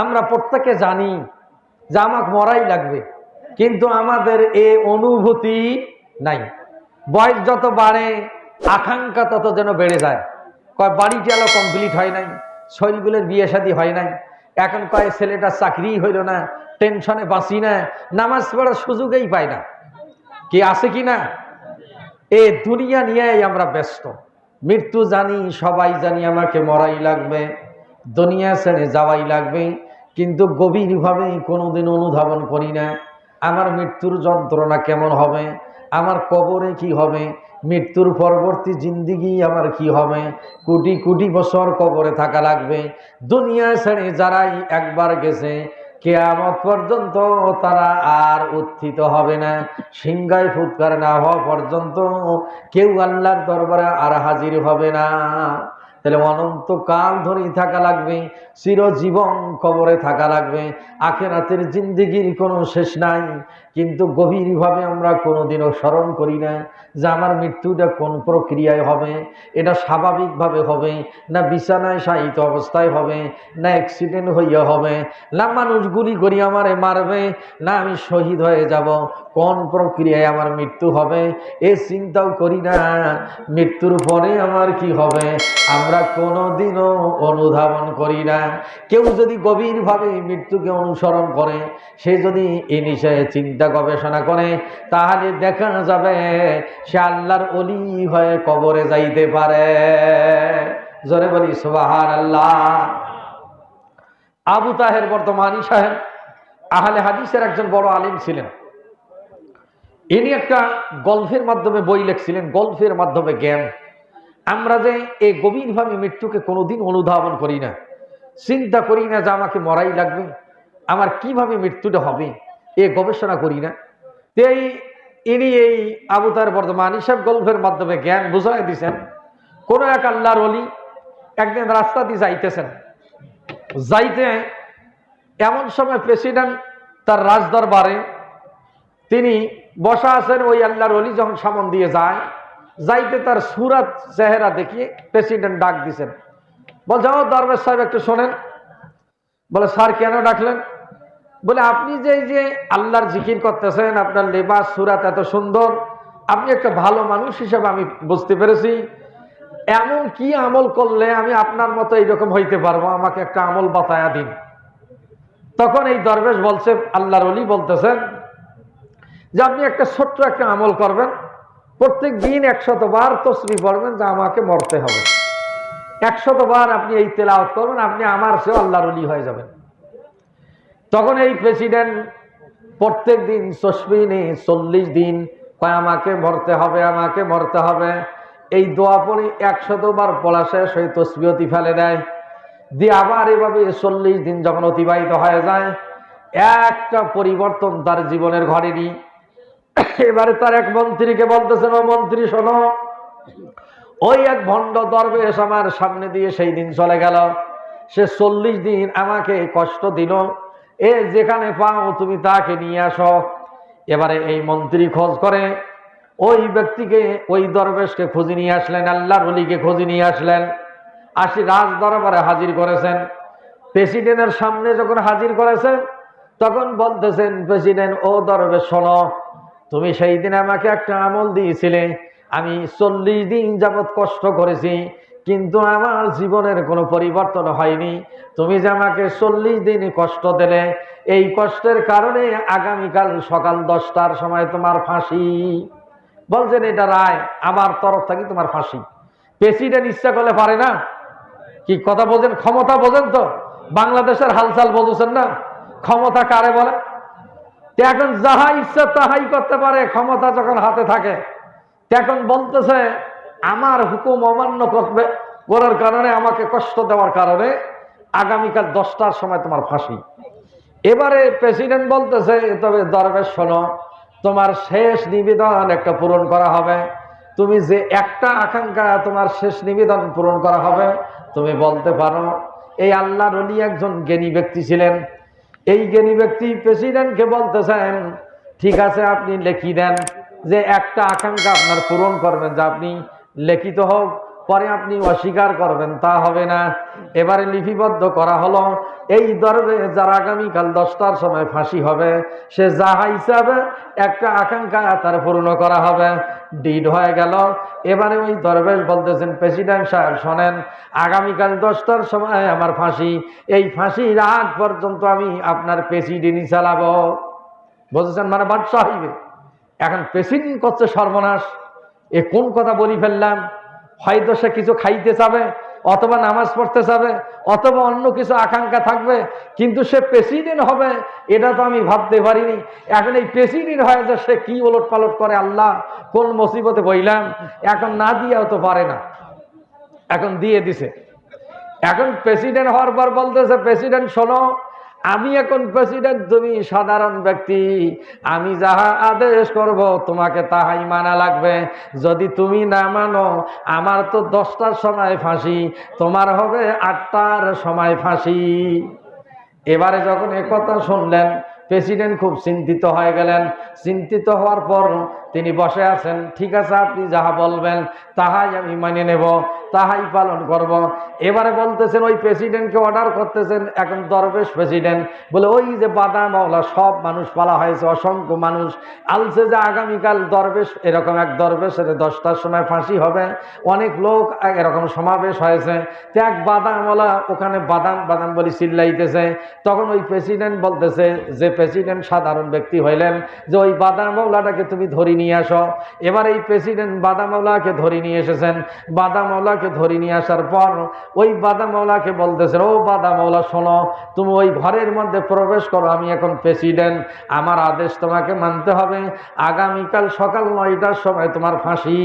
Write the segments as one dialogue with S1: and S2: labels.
S1: আমরা প্রত্যেকে জানি যে আমাকে মরাই লাগবে, কিন্তু আমাদের এ অনুভূতি নাই। বয়স যত বাড়ে, আকাঙ্ক্ষা তত যেন বেড়ে যায়। কয়, বাড়িটি আলো কমপ্লিট হয় নাই, শৈলগুলোর বিয়ে শাদী হয় নাই। এখন কয়, ছেলেটা চাকরি হইল না টেনশনে বাঁচি না, নামাজ পড়ার সুযোগেই পায় না। কি আছে কি না? এ দুনিয়া নিয়েই আমরা ব্যস্ত। মৃত্যু জানি, সবাই জানি আমাকে মরাই লাগবে। দুনিয়া ছেড়ে যাওয়াই লাগবে, কিন্তু গভীরভাবে কোনোদিন অনুধাবন করি না। আমার মৃত্যুর যন্ত্রণা কেমন হবে? আমার কবরে কি হবে? মৃত্যুর পরবর্তী জিন্দিগি আমার কি হবে? কোটি কোটি বছর কবরে থাকা লাগবে। দুনিয়া ছেড়ে যারাই একবার গেছে, কেয়ামত পর্যন্ত তারা আর উত্থিত হবে না। সিংহায় ফুৎকার না হওয়া পর্যন্ত কেউ আল্লাহর দরবারে আর হাজির হবে না। তাহলে অনন্তকাল ধরেই থাকা লাগবে, চিরজীবন কবরে থাকা লাগবে। আখেরাতের জিন্দিগির কোনো শেষ নাই, কিন্তু গভীরভাবে আমরা কোনোদিনও স্মরণ করি না যে আমার মৃত্যুটা কোন প্রক্রিয়ায় হবে, এটা স্বাভাবিকভাবে হবে, না বিছানায় শায়িত অবস্থায় হবে, না অ্যাক্সিডেন্ট হইয়া হবে, না মানুষ গুলি করি আমারে মারবে, না আমি শহীদ হয়ে যাব। কোন প্রক্রিয়ায় আমার মৃত্যু হবে, এ চিন্তাও করি না, মৃত্যুর পরে আমার কি হবে? আমরা কোনোদিনও অনুধাবন করি না। কেউ যদি গভীরভাবে মৃত্যুকে অনুসরণ করে, সে যদি এ বিষয়ে চিন্তা গবেষণা করে, তাহলে দেখা যাবে সে আল্লাহর অলি হয়ে কবরে যাইতে পারে। জোরে বলি সুবাহান আল্লাহ আবু তাহের বর্তমানী সাহেব, আহলে হাদিসের একজন বড় আলিম ছিলেন। ইনি একটা গল্পের মাধ্যমে বই লিখছিলেন গল্পের মাধ্যমে জ্ঞান। আমরা যে এই গভীরভাবে মৃত্যুকে কোনোদিন অনুধাবন করি না। চিন্তা করি না যে আমাকে মরাই লাগবে, আমার কীভাবে মৃত্যুটা হবে, এ গবেষণা করি না। তো এই, ইনি এই আবুতার বর্তমান হিসাব গল্পের মাধ্যমে জ্ঞান বুঝাই দিছেন, কোন এক আল্লাহর অলি একদিন রাস্তা দিয়ে যাইতেছেন। যাইতে এমন সময় প্রেসিডেন্ট তার রাজদরবারে, তিনি বসা আছেন ওই আল্লাহর অলি যখন সামন দিয়ে যায় যাইতে তার সুরাত চেহারা দেখিয়ে প্রেসিডেন্ট ডাক দিছেন। বলছে ও দরবেশ সাহেব একটু শোনেন। বলে, স্যার, কেন ডাকলেন? বলে, আপনি যে যে আল্লাহর জিকির করতেছেন, আপনার লেবাস, সুরাত এত সুন্দর, আপনি একটা ভালো মানুষ হিসেবে আমি বুঝতে পেরেছি। এমন কি আমল করলে আমি আপনার মতো এইরকম হইতে পারব? আমাকে একটা আমল বাতায়া দিন। তখন এই দরবেশ বলছে, আল্লাহর অলি বলতেছেন যে, আপনি একটা ছোট্ট একটা আমল করবেন প্রত্যেক দিন একশতবার তসবি পড়বেন যে আমাকে মরতে হবে। একশতবার আপনি এই তেলাওয়াত করবেন, আপনি আমার সে আল্লাহর অলি হয়ে যাবেন। তখন এই প্রেসিডেন্ট প্রত্যেক দিন নেই চল্লিশ দিন আমাকে মরতে হবে, আমাকে মরতে হবে। এই দোয়া পড়ি একশতবার পড়া শেষ হয়ে তসবি অতি ফেলে দেয়। দিয়ে আবার এভাবে চল্লিশ দিন যখন অতিবাহিত হয়ে যায়, একটা পরিবর্তন তার জীবনের ঘরেনি এবারে তার এক মন্ত্রীকে বলতেছেন, ও মন্ত্রী, শোনো, ওই এক ভণ্ড দরবেশ আমার সামনে দিয়ে সেই দিন চলে গেল। সে চল্লিশ দিন আমাকে কষ্ট দিল। এ যেখানে পাও তুমি তাকে নিয়ে আসো। এবারে এই মন্ত্রী খোঁজ করে। ওই ব্যক্তিকে, ওই দরবেশকে খুঁজে নিয়ে আসলেন, আল্লাহর অলিকে খুঁজে নিয়ে আসলেন। আসি রাজ দরবারে হাজির করেছেন। প্রেসিডেন্টের সামনে যখন হাজির করেছেন, তখন বলতেছেন, প্রেসিডেন্ট, ও দরবেশ, শোনো তুমি সেই দিন আমাকে একটা আমল দিয়েছিলে। আমি চল্লিশ দিন যাবৎ কষ্ট করেছি, কিন্তু আমার জীবনের কোনো পরিবর্তন হয়নি। তুমি যে আমাকে চল্লিশ দিন কষ্ট দিলে, এই কষ্টের কারণে আগামীকাল সকাল দশটার সময় তোমার ফাঁসি। বলছেন, এটা রায়, আমার তরফ থেকে তোমার ফাঁসি। প্রেসিডেন্ট ইচ্ছা করলে পারে না? কি কথা বোঝেন ক্ষমতা বোঝেন তো। বাংলাদেশের হালচাল বুঝছেন না? ক্ষমতা কারে বলে? এখন যাহা ইচ্ছা তাহাই করতে পারে, ক্ষমতা যখন হাতে থাকে তখন বলতেছে, আমার হুকুম অমান্য করবে, করার কারণে আমাকে কষ্ট দেওয়ার কারণে আগামীকাল দশটার সময় তোমার ফাঁসি। এবারে প্রেসিডেন্ট বলতেছে, তবে দরবেশ শোনো, তোমার শেষ নিবেদন একটা পূরণ করা হবে। তুমি যে একটা আকাঙ্ক্ষা তোমার শেষ নিবেদন পূরণ করা হবে, তুমি বলতে পারো, এই আল্লাহ রলি একজন জ্ঞানী ব্যক্তি ছিলেন। এই জ্ঞানী ব্যক্তি প্রেসিডেন্টকে বলতেছেন, ঠিক আছে, আপনি লেখি দেন যে একটা আকাঙ্ক্ষা আপনার পূরণ করবেন, যে আপনি লেখিত হোক পরে আপনি অস্বীকার করবেন, তা হবে না। এবারে লিপিবদ্ধ করা হলো, এই দরবে যার আগামীকাল দশটার সময় ফাঁসি হবে, সে যাহা হিসাবে একটা আকাঙ্ক্ষা তার পূর্ণ করা হবে। ডিড হয়ে গেল। এবারে ওই দরবেশ বলতেছেন, প্রেসিডেন্ট সাহেব, শোনেন, আগামীকাল দশটার সময় আমার ফাঁসি। এই ফাঁসির আগ পর্যন্ত আমি আপনার প্রেসিডেন্টই চালাবো। বুঝেছেন মানে বাদশাহ এখন প্রেসিডেন্ট করছে সর্বনাশ। এ কোন কথা বলি ফেললাম? হয়তো সে কিছু খাইতে চাবে, অথবা নামাজ পড়তে চাবে, অথবা অন্য কিছু আকাঙ্ক্ষা থাকবে, কিন্তু সে প্রেসিডেন্ট হবে, এটা তো আমি ভাবতে পারিনি। এখন এই প্রেসিডেন্ট হয় যে সে কি ওলট পালট করে আল্লাহ, কোন মুসিবতে বইলাম, এখন না দিয়েও তো পারে না। এখন দিয়ে দিছে। এখন প্রেসিডেন্ট হওয়ার পর বলতেছে, প্রেসিডেন্ট, শোনো আমি এখন প্রেসিডেন্ট তুমি সাধারণ ব্যক্তি। আমি যাহা আদেশ করব, তোমাকে তাহাই মানা লাগবে। যদি তুমি না মানো, আমার তো দশটার সময় ফাঁসি, তোমার হবে আটটার সময় ফাঁসি। এবারে যখন একথা শুনলেন প্রেসিডেন্ট খুব চিন্তিত হয়ে গেলেন। চিন্তিত হওয়ার পর তিনি বসে আছেন, ঠিক আছে, আপনি যাহা বলবেন তাহাই আমি মানে নেব, তাহাই পালন করব। এবারে বলতেছেন, ওই প্রেসিডেন্টকে অর্ডার করতেছেন, এখন দরবেশ প্রেসিডেন্ট বলে, ওই যে বাদাম সব মানুষ পালা হয়েছে, অসংখ্য মানুষ। আলছে যে আগামীকাল দরবেশ, এরকম এক দরবেশের দশটার সময় ফাঁসি হবে। অনেক লোক এরকম সমাবেশ হয়েছে। তো এক বাদামওয়ালা ওখানে বাদাম বাদাম বলি চিল্লাইতেছে। তখন ওই প্রেসিডেন্ট বলতেছে যে প্রেসিডেন্ট সাধারণ ব্যক্তি হইলেন, যে ওই বাদামওয়ালাটাকে তুমি ধরি নিয়ে আসো। এবার এই প্রেসিডেন্ট বাদামওয়ালাকে ধরে নিয়ে এসেছেন। বাদামওয়ালাকে ধরে নিয়ে আসার পর ওই বাদামওয়ালাকে বলতেছেন, ও বাদামওয়ালা শোনো, তুমি ওই ঘরের মধ্যে প্রবেশ করো, আমি এখন প্রেসিডেন্ট। আমার আদেশ তোমাকে মানতে হবে। আগামীকাল সকাল নয়টার সময় তোমার ফাঁসি।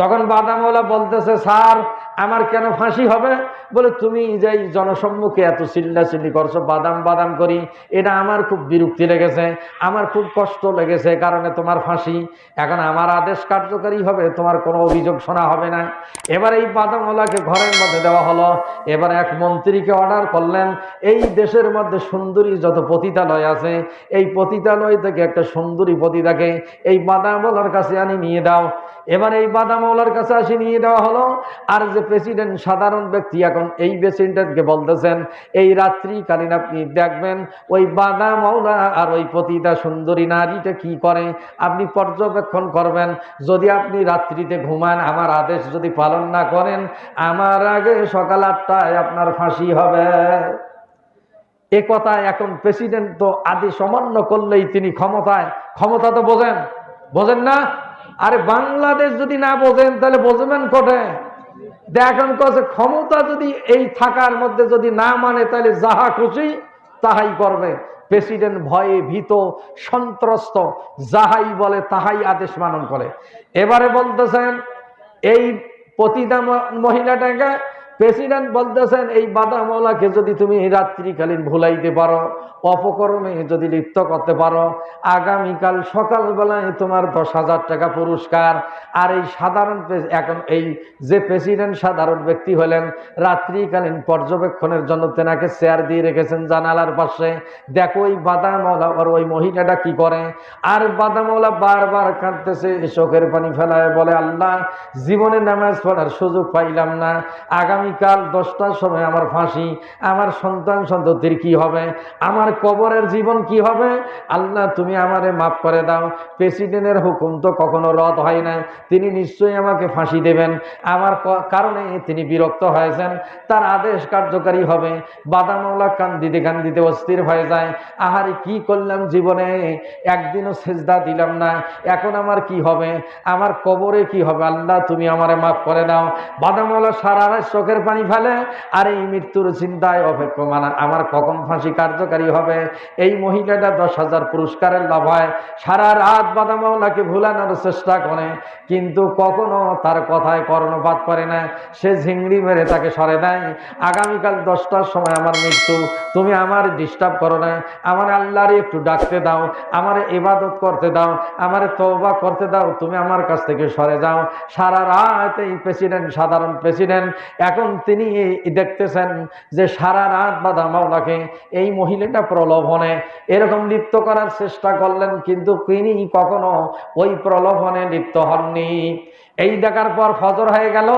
S1: তখন বাদামওয়ালা বলতেছে, স্যার আমার কেন ফাঁসি হবে? বলে, তুমি যেই জনসম্মুখে এত চিল্লাচিল্লি করছ, বাদাম বাদাম করি, এটা আমার খুব বিরক্তি লেগেছে, আমার খুব কষ্ট লেগেছে কারণে তোমার ফাঁসি। এখন আমার আদেশ কার্যকারী হবে, তোমার কোনো অভিযোগ শোনা হবে না। এবার এই বাদামওয়ালাকে ঘরের মধ্যে দেওয়া হলো। এবার এক মন্ত্রীকে অর্ডার করলেন, এই দেশের মধ্যে সুন্দরী যত পতিতালয় আছে, এই পতিতালয় থেকে একটা সুন্দরী পতিতাকে এই বাদামওয়ালার কাছে আনি, নিয়ে দাও। এবার এই বাদামওয়ালার কাছে আসি, নিয়ে দেওয়া হলো। আর যে প্রেসিডেন্ট সাধারণ ব্যক্তি এখন এই প্রেসিডেন্টকে বলতেছেন, এই রাত্রিকালীন আপনি দেখবেন ওই বাদামওয়ালা আর ওই পতিতা সুন্দরী নারীটা কি করে? আপনি পর্যবেক্ষণ করবেন, যদি আপনি রাত্রিতে ঘুমান, আমার আদেশ যদি পালন না করেন, আমার আগে সকাল আটটায় আপনার ফাঁসি হবে। এ কথা এখন প্রেসিডেন্ট তো আদি সমান্য করলেই তিনি ক্ষমতায়, ক্ষমতা তো বোঝেন বোঝেন না? আরে বাংলাদেশ যদি না বোঝেন, তাহলে বুঝবেন কোটে দেখেন কছে ক্ষমতা যদি এই থাকার মধ্যে যদি না মানে তাহলে যাহা খুশি তাহাই করবে। প্রেসিডেন্ট ভয়ে ভীত, সন্ত্রস্ত, যাহাই বলে তাহাই আদেশ মানন করে। এবারে বলতেছেন, এই পতিতা মহিলাটাকে প্রেসিডেন্ট বলতেছেন, এই বাদামওয়ালাকে যদি তুমি রাত্রিকালীন ভুলাইতে পারো অপকর্মে যদি লিপ্ত করতে পারো, আগামীকাল সকালবেলায় তোমার দশ হাজার টাকা পুরস্কার। আর এই সাধারণ এখন এই যে প্রেসিডেন্ট সাধারণ ব্যক্তি হলেন, রাত্রিকালীন পর্যবেক্ষণের জন্য তেনাকে চেয়ার দিয়ে রেখেছেন জানালার পাশে। দেখো ওই বাদামওয়ালা, আর ওই মহিলাটা কি করে? আর বাদামওয়ালা বারবার কাঁদতেছে চোখের পানি ফেলায় বলে, আল্লাহ, জীবনে নামাজ পড়ার সুযোগ পাইলাম না। আগামীকাল দশটার সময় আমার ফাঁসি, আমার সন্তান সন্ততির কি হবে, আমার কবরের জীবন কি হবে? আল্লাহ, তুমি আমারে মাফ করে দাও। প্রেসিডেন্টের হুকুম তো কখনো রদ হয় না। তিনি নিশ্চয়ই আমাকে ফাঁসি দেবেন। আমার কারণে তিনি বিরক্ত হয়েছেন। তার আদেশ কার্যকারী হবে। বাদামওয়ালা কান্দিতে কান্দিতে অস্থির হয়ে যায়। আহারে, কি করলাম জীবনে? একদিনও সেজদা দিলাম না। এখন আমার কি হবে? আমার কবরে কি হবে? আল্লাহ, তুমি আমারে মাফ করে দাও। বাদামওয়ালা সারা রাত চোখের পানি ফেলে, আর এই মৃত্যুর চিন্তায় অপেক্ষমান। আমার কখন ফাঁসি কার্যকারী হবে? এই মহিলাটা দশ হাজার পুরস্কারের লাভ হয়। সারা রাত বাদামওয়ালাকে ভুলানোর চেষ্টা করে, কিন্তু কখনো তার কথায় কর্ণপাত করে না। সে ঝিংড়ি মেরে তাকে সরে দেয়। আগামীকাল দশটার সময় আমার মৃত্যু। তুমি আমার ডিস্টার্ব করো না। আমার আল্লাহরে একটু ডাকতে দাও। আমার ইবাদত করতে দাও। আমার তৌবা করতে দাও। তুমি আমার কাছ থেকে সরে যাও। সারা রাত এই প্রেসিডেন্ট সাধারণ প্রেসিডেন্ট এখন তিনি দেখতেছেন যে সারা রাত বাদা মাওলাকে এই মহিলাটা প্রলোভনে এরকম লিপ্ত করার চেষ্টা করলেন, কিন্তু তিনি কখনো ওই প্রলোভনে লিপ্ত হননি। এই দেখার পর ফজর হয়ে গেল।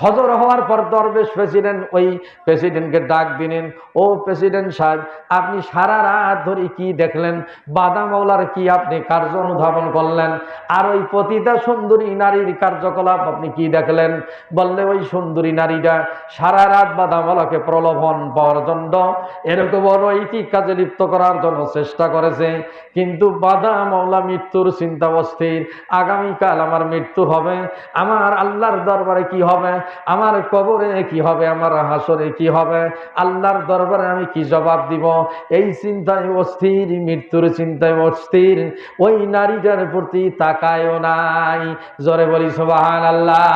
S1: ফজর হওয়ার পর দরবেশ প্রেসিডেন্ট ওই প্রেসিডেন্টকে ডাক দিলেন, ও প্রেসিডেন্ট সাহেব, আপনি সারা রাত ধরে কি দেখলেন? বাদাম মাওলার কি আপনি কার্য অনুধাবন করলেন? আর ওই পতিতা সুন্দরী নারীর কার্যকলাপ আপনি কি দেখলেন? বললে, ওই সুন্দরী নারীটা সারা রাত বাদামওয়ালাকে প্রলোভন জন্য এরকম অনৈতিক কাজে লিপ্ত করার জন্য চেষ্টা করেছে। কিন্তু বাদামওয়ালা মৃত্যুর চিন্তা অস্থির আগামীকাল আমার মৃত্যু হবে আমার আল্লাহর দরবারে কি হবে? আমার কবরে কি হবে? আমার হাসরে কি হবে? আল্লাহর দরবারে আমি কি জবাব দিব? এই চিন্তায় অস্থির, মৃত্যুর চিন্তায় অস্থির, ওই নারীটার প্রতি তাকায়ও নাই। জোরে বলি সোবাহান আল্লাহ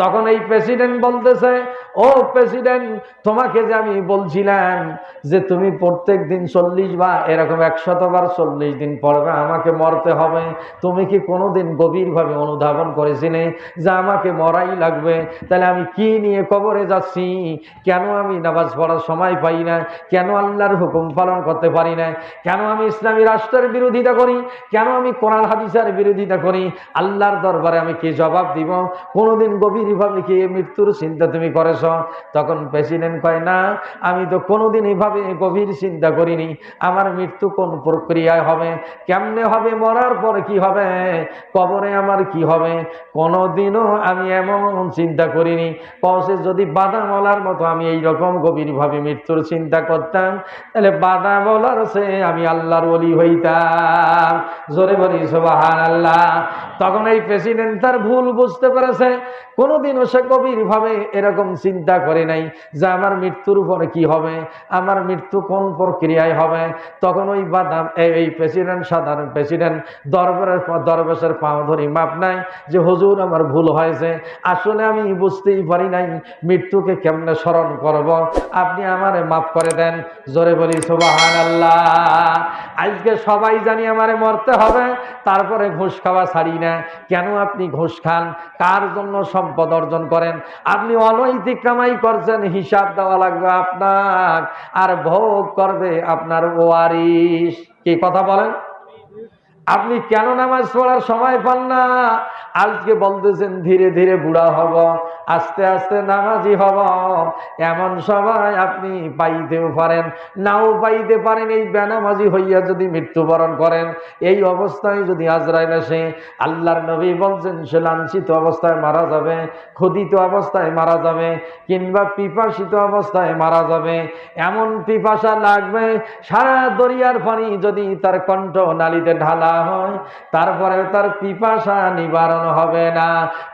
S1: তখন এই প্রেসিডেন্ট বলতেছে, ও প্রেসিডেন্ট, তোমাকে যে আমি বলছিলাম যে তুমি প্রত্যেক দিন চল্লিশ বা এরকম একশতবার চল্লিশ দিন পড়বে, আমাকে মরতে হবে। তুমি কি কোনোদিন গভীরভাবে অনুধাবন করেছিলে? যে আমাকে মরাই লাগবে। তাহলে আমি কি নিয়ে কবরে যাচ্ছি? কেন আমি নামাজ পড়ার সময় পাই না? কেন আল্লাহর হুকুম পালন করতে পারি না? কেন আমি ইসলামী রাষ্ট্রের বিরোধিতা করি? কেন আমি কোরআন, হাদিসের বিরোধিতা করি? আল্লাহর দরবারে আমি কি জবাব দিব? কোনোদিন গভীরভাবে কি মৃত্যুর চিন্তা তুমি করেছ? তখন প্রেসিডেন্ট কয়, না, আমি তো কোনোদিন এভাবে গভীর চিন্তা করিনি। আমার মৃত্যু কোন প্রক্রিয়ায় হবে? কেমনে হবে? মরার পর কি হবে? কবরে আমার কি হবে? কোনোদিনও আমি এমন চিন্তা করিনি। কসে যদি বাদামলার মতো আমি এই রকম গভীরভাবে মৃত্যুর চিন্তা করতাম, তাহলে বাদামলার সে আমি আল্লাহর বলি হইতাম। জোরে বলি সোবাহান আল্লাহ তখন এই প্রেসিডেন্ট তার ভুল বুঝতে পেরেছে। কোনোদিনও সে গভীরভাবে এরকম চিন্তা করে নাই যে আমার মৃত্যুর পরে কি হবে, আমার মৃত্যু কোন প্রক্রিয়ায় হবে। তখন ওই বাদাম, এই- প্রেসিডেন্ট সাধারণ প্রেসিডেন্ট দরবারের দরবেশের পাও ধরি মাপ নাই যে, হুজুর আমার ভুল হয়েছে। আসলে আমি বুঝতেই পারি নাই মৃত্যুকে কেমনে স্মরণ করব। আপনি আমারে মাফ করে দেন। জোরে বলি সুবাহান আল্লাহ আজকে সবাই জানি আমারে মরতে হবে, তারপরে ঘুষ খাওয়া ছাড়ি না। কেন আপনি ঘুষ খান? কার জন্য সম্পদ অর্জন করেন? আপনি অনৈতিক কামাই করছেন, হিসাব দেওয়া লাগবে আপনার। আর ভোগ করবে আপনার ওয়ারিস কি কথা বলেন? আপনি কেন নামাজ পড়ার সময় পান না? আজকে বলতেছেন, ধীরে ধীরে বুড়া হব, আস্তে আস্তে নামাজি হব। এমন সময় আপনি পাইতেও পারেন, নাও পাইতে পারেন, এই বেনামাজি হইয়া যদি মৃত্যুবরণ করেন, এই অবস্থায় যদি আজরাইল আসে, আল্লাহর নবী বলছেন, সে লাঞ্ছিত অবস্থায় মারা যাবে ক্ষুদিত অবস্থায় মারা যাবে, কিংবা পিপাসিত অবস্থায় মারা যাবে। এমন পিপাসা লাগবে, সারা দরিয়ার পানি যদি তার কণ্ঠ নালিতে ঢালা হয় তারপরে তার পিপাসা নিবারণ হবে না।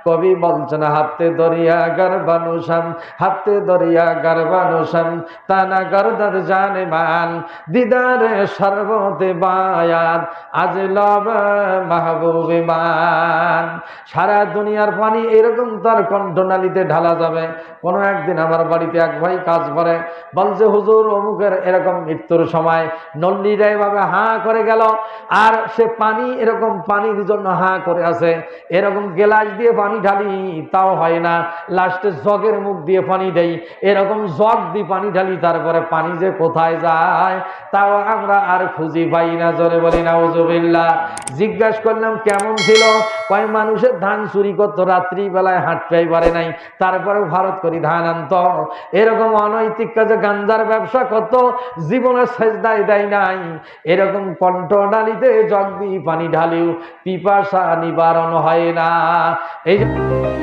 S1: কবি বলছেন, হাতে দরিয়া গর্বানুসাম হাতে দরিয়া গর্বানুসাম তানা গরদার জানে মান, দিদারে সর্বতে বায়াত, আজ লব মাহবুবে মান সারা দুনিয়ার পানি এরকম তার কণ্ঠনালীতে ঢালা যাবে, কোনো একদিন আমার বাড়িতে এক ভাই কাজ করে, বলছে, হুজুর, অমুকের এরকম মৃত্যুর সময়। নল্লিরা এভাবে হাঁ করে গেল, আর সে পানি এরকম পানির জন্য হাঁ করে আছে, এরকম গেলাস দিয়ে পানি ঢালি, তাও হয় না। লাস্টে জগের মুখ দিয়ে পানি দেই। এরকম জগ দিয়ে পানি ঢালি, তারপরে পানি যে কোথায় যায়, তাও আমরা আর খুঁজি পাই না। জোরে বলি না ওজুবিল্লা জিজ্ঞাসা করলাম, কেমন ছিল? কয়, মানুষের ধান চুরি করতো, রাত্রিবেলায় হাঁটতেই পারে নাই। তারপরে ভারত করি ধান আনতো। এরকম অনৈতিক কাজে গাঞ্জার ব্যবসা করতো জীবনের সেজদায় দেয় নাই। এরকম কণ্ঠ ডালিতে জগ দিয়ে পানি ঢালিও, পিপাসা নিবারণ হয় না। এই Yep.